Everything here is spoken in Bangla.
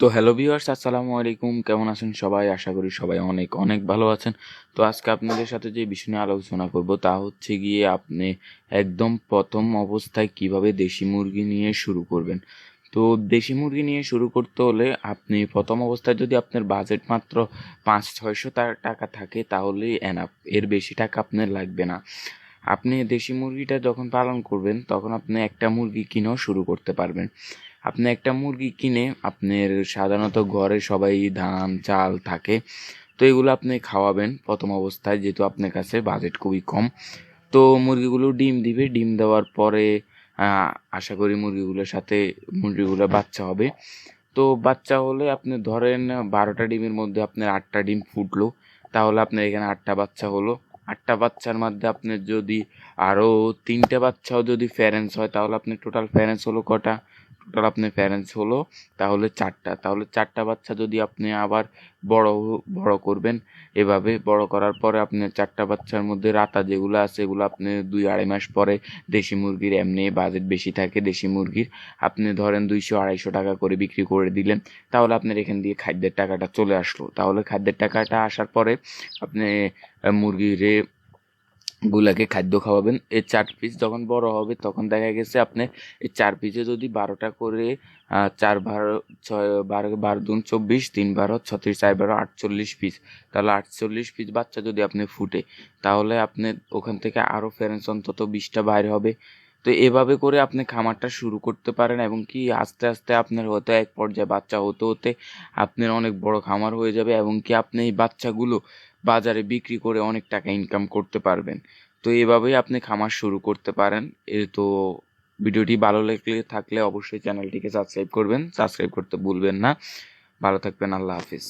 তো হ্যালো ভিউয়ার্স আসসালামু আলাইকুম। কেমন আছেন সবাই? আশা করি সবাই অনেক অনেক ভালো আছেন। তো আজকে আপনাদের সাথে যে বিষয় নিয়ে আলোচনা করব, তা হচ্ছে গিয়ে আপনি একদম প্রথম অবস্থায় কীভাবে দেশি মুরগি নিয়ে শুরু করবেন। তো দেশি মুরগি নিয়ে শুরু করতে হলে আপনি প্রথম অবস্থায় যদি আপনার বাজেট মাত্র পাঁচ, ছয়শো টাকা থাকে তাহলেই এনাফ এর বেশি টাকা আপনার লাগবে না। আপনি দেশি মুরগিটা যখন পালন করবেন, তখন আপনি একটা মুরগি কিনেও শুরু করতে পারবেন। আপনি একটা মুরগি কিনে আপনার সাধারণত ঘরে সবাই ধান, চাল থাকে, তো এগুলো আপনি খাওয়াবেন প্রথম অবস্থায়, যেহেতু আপনার কাছে বাজেট খুবই কম। তো মুরগিগুলো ডিম দিবে, ডিম দেওয়ার পরে আশা করি মুরগিগুলোর সাথে মুরগিগুলো বাচ্চা হবে। তো বাচ্চা হলে আপনি ধরেন বারোটা ডিমের মধ্যে আপনার আটটা ডিম ফুটলো, তাহলে আপনার এখানে আটটা বাচ্চা হলো। আটটা বাচ্চার মধ্যে আপনার যদি আরও তিনটে বাচ্চাও যদি প্যারেন্টস হয়, তাহলে আপনার টোটাল প্যারেন্টস হলো কটা? টোটাল আপনার প্যারেন্টস হলো, তাহলে চারটা। তাহলে চারটা বাচ্চা যদি আপনি আবার বড় বড় করবেন, এভাবে বড় করার পরে আপনি চারটা বাচ্চার মধ্যে রাতা যেগুলো আছে, এগুলো আপনি দুই আড়াই মাস পরে দেশি মুরগির এমনি বাজেট বেশি থাকে, দেশি মুরগির। আপনি ধরেন দুইশো আড়াইশো টাকা করে বিক্রি করে দিলেন, তাহলে আপনার এখান দিয়ে খাদ্যের টাকাটা চলে আসলো। তাহলে খাদ্যের টাকাটা আসার পরে আপনি মুরগিরে গুলাকে খাদ্য খাওয়াবেন। এই চার পিস যখন বড় হবে, তখন দেখা গেছে আপনি এই চার পিসে যদি বারোটা করে চার বারো ছয়, বারো বারো দুন চব্বিশ, তিন বারো ছত্রিশ, চার বারো আটচল্লিশ পিস তাহলে আটচল্লিশ পিস বাচ্চা যদি আপনি ফুটে, তাহলে আপনি ওখান থেকে আরও ফেরেন্স অন্তত বিশটা বাইরে হবে। তো এভাবে করে আপনি খামারটা শুরু করতে পারেন এবং কি আস্তে আস্তে আপনার হয়তো এক পর্যায়ে বাচ্চা হতে হতে আপনার অনেক বড় খামার হয়ে যাবে এবং কি আপনি এই বাচ্চাগুলো বাজারে বিক্রি করে অনেক টাকা ইনকাম করতে পারবেন। তো এভাবেই আপনি খামার শুরু করতে পারেন। এ তো ভিডিওটি ভালো লেগে থাকলে অবশ্যই চ্যানেলটিকে সাবস্ক্রাইব করবেন। সাবস্ক্রাইব করতে ভুলবেন না। ভালো থাকবেন। আল্লাহ হাফিজ।